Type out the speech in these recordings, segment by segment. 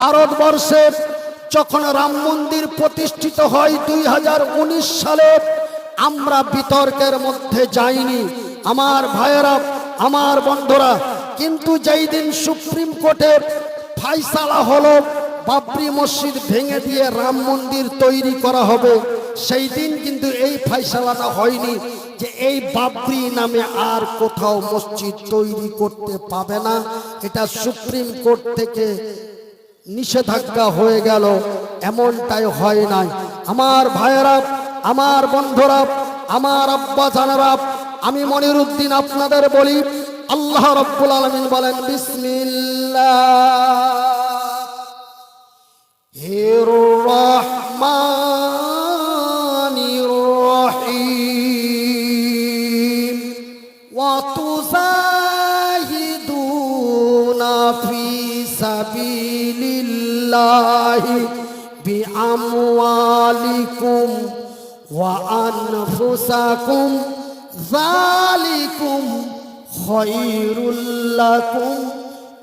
ভারতবর্ষের যখন রাম মন্দির প্রতিষ্ঠিত হয় দুই হাজার উনিশ সালে, আমরা বিতর্কের মধ্যে যাইনি। আমার ভাইয়েরা, আমার বন্ধুরা, কিন্তু যেই দিন সুপ্রিম কোর্টের ফাইসালা হলো, বাবরি মসজিদ ভেঙে দিয়ে রাম মন্দির তৈরি করা হবে, সেই দিন কিন্তু এই ফাইসালাটা হয়নি যে এই বাবরি নামে আর কোথাও মসজিদ তৈরি করতে পাবে না। এটা সুপ্রিম কোর্ট থেকে নিষেধাজ্ঞা হয়ে গেল। এমনটাই হয় নাই। আমার ভাইয়েরা, আমার বন্ধুরা, আমার আব্বা জানারা আমি মনির উদ্দিন আপনাদের বলি, আল্লাহ রব্বুল আলমিন বলেন, বিসমিল্লাহ। হির الله بأموالكم وأنفسكم ذلكم خير لكم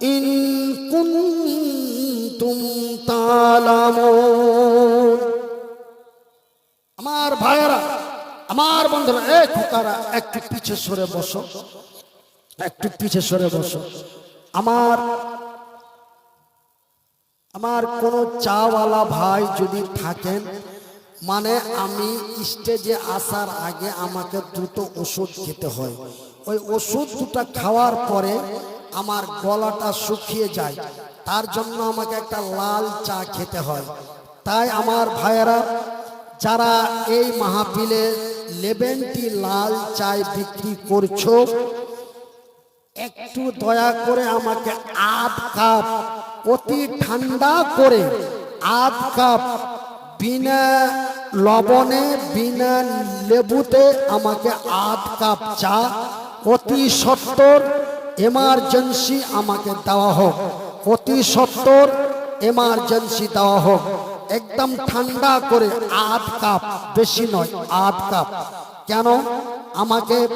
إن كنتم تعلمون আমার ভাইয়েরা আমার বন্ধুরা এ খোকারা একটু পিছে সরে বসো একটু পিছে সরে বসো আমার আমার কোনো চাওয়ালা ভাই যদি থাকেন মানে আমি স্টেজে আসার আগে আমাকে দুটো ওষুধ খেতে হয়। ওই ওষুধ দুটো খাওয়ার পরে আমার গলাটা শুকিয়ে যায়। তার জন্য আমাকে একটা লাল চা খেতে হয়। তাই আমার ভাইয়েরা, যারা এই মাহফিলে লেবেনটি লাল চায় বিক্রি করছ, একটু দয়া করে আমাকে আধ কাপ অতি ঠান্ডা করে আধ কাপ বিনা লবণে, বিনা লেবুতে আমাকে আধ কাপ চা, অতি সত্তর এমার্জেন্সি আমাকে দেওয়া হোক। অতি সত্তর এমার্জেন্সি দেওয়া হোক। একদম ঠান্ডা করে আধ কাপ, বেশি নয়, আধ কাপ। কেন? আমাকে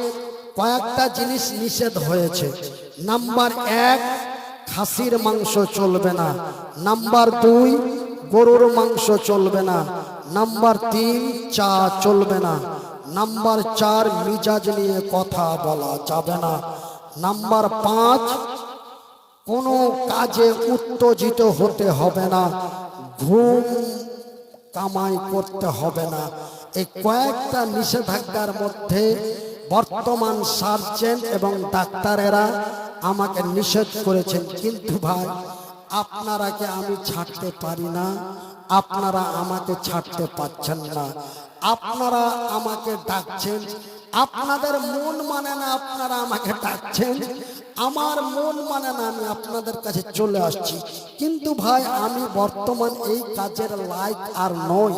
কয়েকটা জিনিস নিষেধ হয়েছে। নাম্বার এক খাসির মাংস চলবে না। নাম্বার দুই, গরুর মাংস চলবে না। নাম্বার তিন, চা চলবে না। নাম্বার চার, মিজাজ নিয়ে কথা বলা যাবে না। নাম্বার পাঁচ, কোনো কাজে উত্তেজিত হতে হবে না। ঘুম কামাই করতে হবে না। এই কয়েকটা নিষেধাজ্ঞার মধ্যে বর্তমান সার্জেন এবং ডাক্তারেরা আমাকে নিষেধ করেছেন, কিন্তু ভাই আপনারাকে আমি ছাড়তে পারি না? আপনারা আমাকে ছাড়তে পারছেন না। আপনারা আমাকে ডাকছেন। আপনাদের মন মানে না আপনারা আমাকে ডাকছেন। আমার মন মানে না আমি আপনাদের কাছে চলে আসছি। কিন্তু ভাই, আমি বর্তমান এই কাজের লাইক আর নই।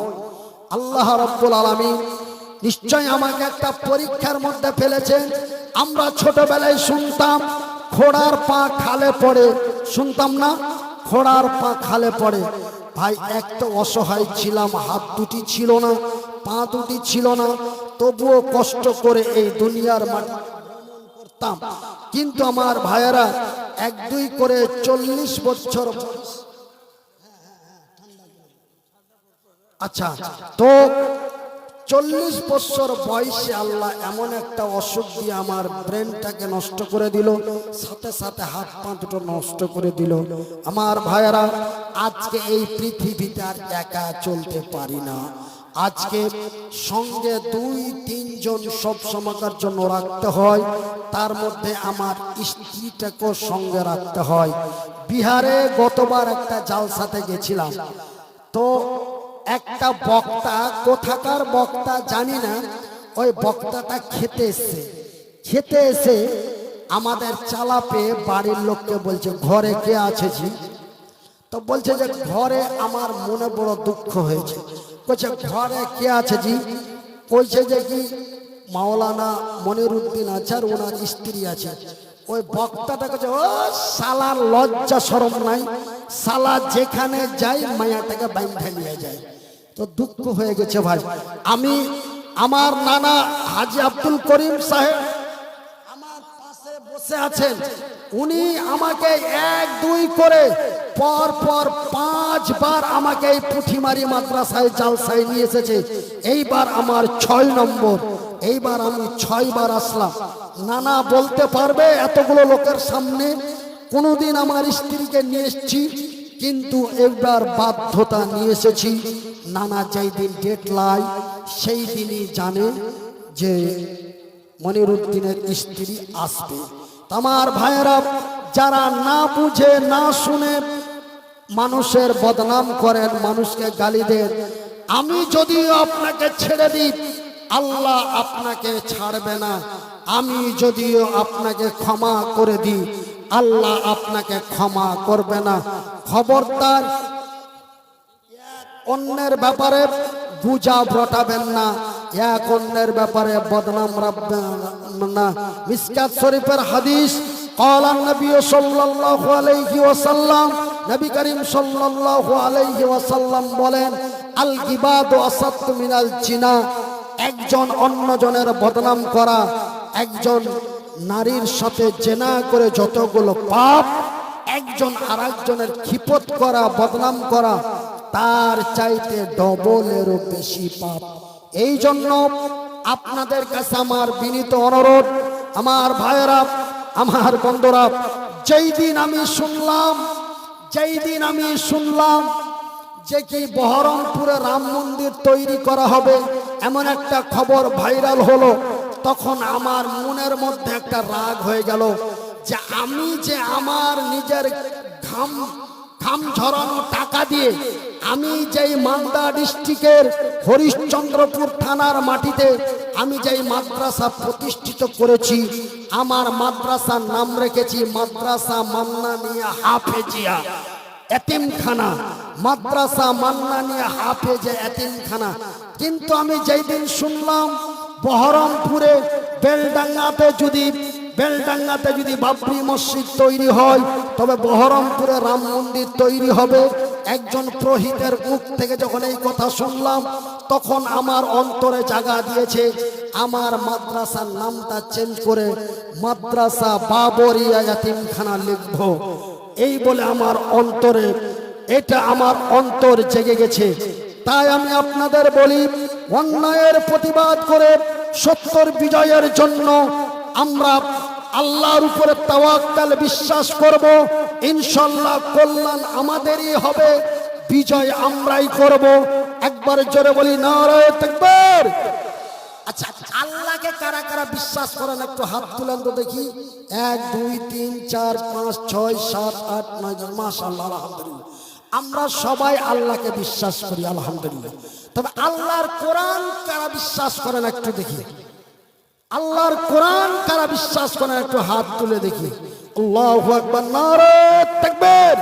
আল্লাহ রব্বুল আলমী নিশ্চয় আমাকে একটা পরীক্ষার মধ্যে ফেলেছেন। আমরা ছোটবেলায় শুনতাম খোড়ার পা খালে পড়ে। শুনতাম না? খোড়ার পা খালে পড়ে। ভাই, এক তো অসহায় ছিলাম, হাত দুটি ছিল না, পা দুটি ছিল না। তবুও কষ্ট করে এই দুনিয়ার মাটি করতাম। কিন্তু আমার ভাইয়েরা এক দুই করে চল্লিশ বছর আচ্ছা তো চল্লিশ বছর বয়সে আল্লাহ এমন একটা অসুখ দিয়ে আমার ব্রেনটাকে নষ্ট করে দিল, সাথে সাথে হাত পা দুটো নষ্ট করে দিল। আমার ভাইয়েরা, আজকে এই পৃথিবীতে আর একা চলতে পারি না। আজকে সঙ্গে দুই, তিনজন সব সময়কার জন্য রাখতে হয়, তার মধ্যে আমার স্ত্রীটাকেও সঙ্গে রাখতে হয়। বিহারে গতবার একটা জালসাতে গেছিলাম। তো একটা বক্তা কোথাকার বক্তা জানি না, ওই বক্তাটা খেতে এসছে। খেতে এসে আমাদের চালা পেয়ে বাড়ির লোককে বলছে, ঘরে কে আছে জি? তো বলছে যে, ঘরে আমার মনে বড় দুঃখ হয়েছে। বলছে, ঘরে কে আছে জি? বলছে যে, কি মাওলানা মনিরুদ্দিন আছে আর ওনার স্ত্রী আছে। ওই বক্তাটা কাছে ও সালার লজ্জা সরম নাই সালা যেখানে যাই মায়াটাকে বাইন্ধা নিয়ে যায়। তো দুঃখ হয়ে গেছে ভাই। আমি আমার নানা হাজি আব্দুল করিম সাহেব আমার পাশে বসে আছেন। উনি আমাকে এক, দুই করে পর পর পাঁচবার আমাকে এই পুঁঠিমারি মাদ্রাসায় জালসায় নিয়ে এসেছে। এইবার আমার ছয় নম্বর, এইবার আমি ছয়বার আসলাম। নানা বলতে পারবে এতগুলো লোকের সামনে। কোনোদিন আমার স্ত্রীকে নিয়ে এসেছি। কিন্তু একবার বাধ্যতা নিয়ে এসেছি। নানা যেই দিন ডেট লাই সেই দিনই জানে যে মনিরুদ্দিনের স্ত্রী আসবে। আমার ভাইয়েরা, যারা না বুঝে, না শুনে মানুষের বদনাম করেন, মানুষকে গালি দেন, আমি যদিও আপনাকে ছেড়ে দিই, আল্লাহ আপনাকে ছাড়বে না। আমি যদিও আপনাকে ক্ষমা করে দিই আল্লাহ আপনাকে ক্ষমা করবে না খবরদার অন্যের ব্যাপারে গুজব রটাবেন না এক অন্যের ব্যাপারে বদনাম রাখবেন না মিসকাত শরীফের হাদিস قال النبي صلى الله عليه وسلم নবী করিম সাল্লাল্লাহু আলাইহি ওয়াসাল্লাম বলেন আল গিবাদু আসাদু মিনাল জিনা একজন অন্যজনের বদনাম করা একজন নারীর সাথে জেনা করে যতগুলো পাপ, একজন আর একজনের খিপত করা, বদনাম করা, তার চাইতে ডবলেরও বেশি পাপ। এই জন্য আপনাদের কাছে আমার বিনীত অনুরোধ, আমার ভাইয়েরা, আমার বন্ধুরা, যেই দিন আমি শুনলাম, যেই দিন আমি শুনলাম যে কি বহরমপুরে রাম মন্দির তৈরি করা হবে, এমন একটা খবর ভাইরাল হলো। তখন আমার মনের মধ্যে একটা রাগ হয়ে গেল যে আমি যে আমার নিজের ঘাম ঘাম ঝরানো টাকা দিয়ে আমি যেই মালদা ডিস্ট্রিক্টের হরিশ্চন্দ্রপুর থানার মাটিতে আমি যেই মাদ্রাসা প্রতিষ্ঠিত করেছি, আমার মাদ্রাসার নাম রেখেছি মাদ্রাসা মান্না মান্নানিয়া হাফেজিয়া এতিমখানা। মাদ্রাসা মান্না মান্নানিয়া হাফেজে এতিমখানা। কিন্তু আমি যেই দিন শুনলাম বহরমপুরে বেলডাঙ্গাতে যদি বেলডাঙ্গাতে যদি বাবরি মসজিদ তৈরি হয়, তবে বহরমপুরে রাম মন্দির তৈরি হবে। একজন প্রহিতের মুখ থেকে যখন এই কথা শুনলাম, তখন আমার অন্তরে জাগা দিয়েছে, আমার মাদ্রাসার নামটা চেঞ্জ করে মাদ্রাসা বাবরিয়া ইয়াতিমখানা লিখব। এই বলে আমার অন্তরে, এটা আমার অন্তর জেগে গেছে। তাই আমি আপনাদের বলি, অন্যায়ের প্রতিবাদ করে সত্যর বিজয়ের জন্য আমরা আল্লাহর উপরে তাওয়াক্কাল বিশ্বাস করব ইনশাল্লাহ কল্যাণ আমাদেরই হবে, বিজয় আমরাই করব। একবার জোরে বলি, নারায় তাকবীর। আচ্ছা আল্লাহকে কারা কারা বিশ্বাস করেন? একটু হাত তুলেন তো দেখি। এক, দুই, তিন, চার, পাঁচ, ছয়, সাত, আট, নয় জন মাশাআল্লাহ, আলহামদুলিল্লাহ। আমরা সবাই আল্লাহকে বিশ্বাস করি, আলহামদুলিল্লাহ। তবে আল্লাহর কোরআন কারা বিশ্বাস করেন একটু দেখি। আল্লাহর কোরআন কারা বিশ্বাস করেন একটু হাত তুলে দেখি। আল্লাহু আকবার, নারে তাকবীর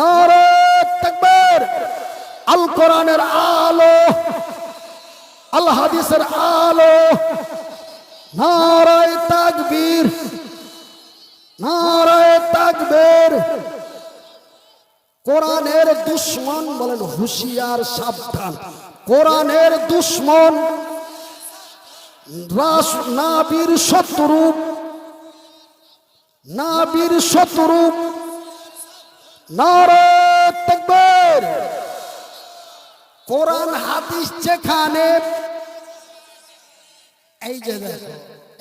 নারে তাকবীর। আল কোরআনের আলো, আল হাদিসের আলো নারায় তাকবীর নারায় তাকবীর। কোরআনের দুশ্মন বলেন হুশিয়ার সাবধান। কোরআনের দুশ্মন নাবির শত্রু নাবির শত্রু। নারায় তাকবীর। কোরআন, হাদিস যেখানে, এই যে দেখো,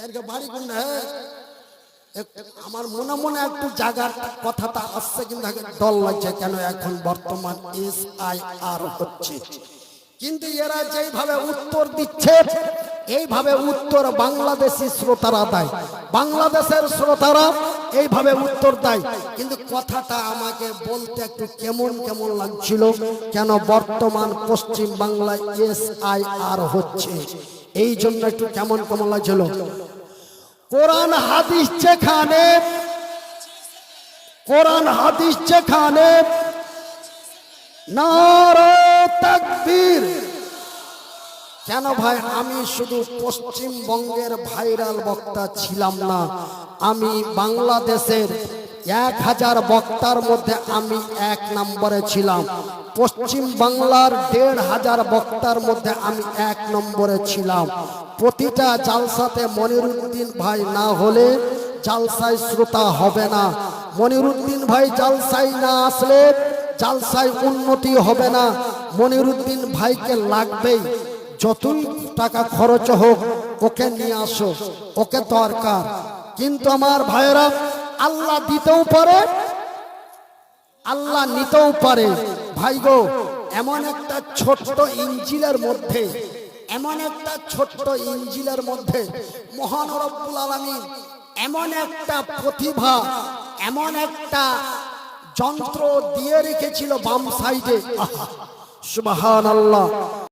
এর বাড়ি কোনটা? হ্যাঁ? আমার মনে মনে একটু জায়গার কথাটা আসছে কিন্তু ডল লাগছে কেন? এখন বর্তমান এস আই আর হচ্ছে। কিন্তু এরা যেইভাবে উত্তর দিচ্ছে, এইভাবে উত্তর বাংলাদেশি শ্রোতারা দেয়। বাংলাদেশের শ্রোতারা এইভাবে উত্তর দেয়। কিন্তু কথাটা আমাকে বলতে একটু কেমন কেমন লাগছিল কেন বর্তমান পশ্চিম বাংলায় এস আই আর হচ্ছে? এই জন্য একটু কেমন কেমন লাগছিল? কোরআন হাদিস যেখানে, কোরআন হাদিস যেখানে কেন ভাই, আমি শুধু পশ্চিমবঙ্গের ভাইরাল বক্তা ছিলাম না, আমি বাংলাদেশের এক হাজার বক্তার মধ্যে আমি এক নম্বরে ছিলাম। পশ্চিম বাংলার দেড় হাজার বক্তার মধ্যে আমি এক নম্বরে ছিলাম। প্রতিটা জালসাতে মনিরুদ্দিন ভাই না হলে জালসায় শ্রোতা হবে না। মনিরুদ্দিন ভাই জালসাই না আসলে জালসাই উন্নতি হবে না। মনিরুদ্দিন ভাইকে লাগবেই। যতই টাকা খরচ হোক, ওকে নিয়ে আসো, ওকে দরকার। কিন্তু আমার ভাইয়েরা আল্লাহ দিতেও পারে, আল্লাহ নিতেও পারে। ভাই গো, এমন একটা ছোট্ট ইঞ্জিলের মধ্যে, এমন একটা ছোট্ট ইঞ্জিলের মধ্যে মহান রব্বুল আলামিন এমন একটা প্রতিভা, এমন একটা যন্ত্র দিয়ে রেখেছিল বাম সাইডে। সুবাহান আল্লাহ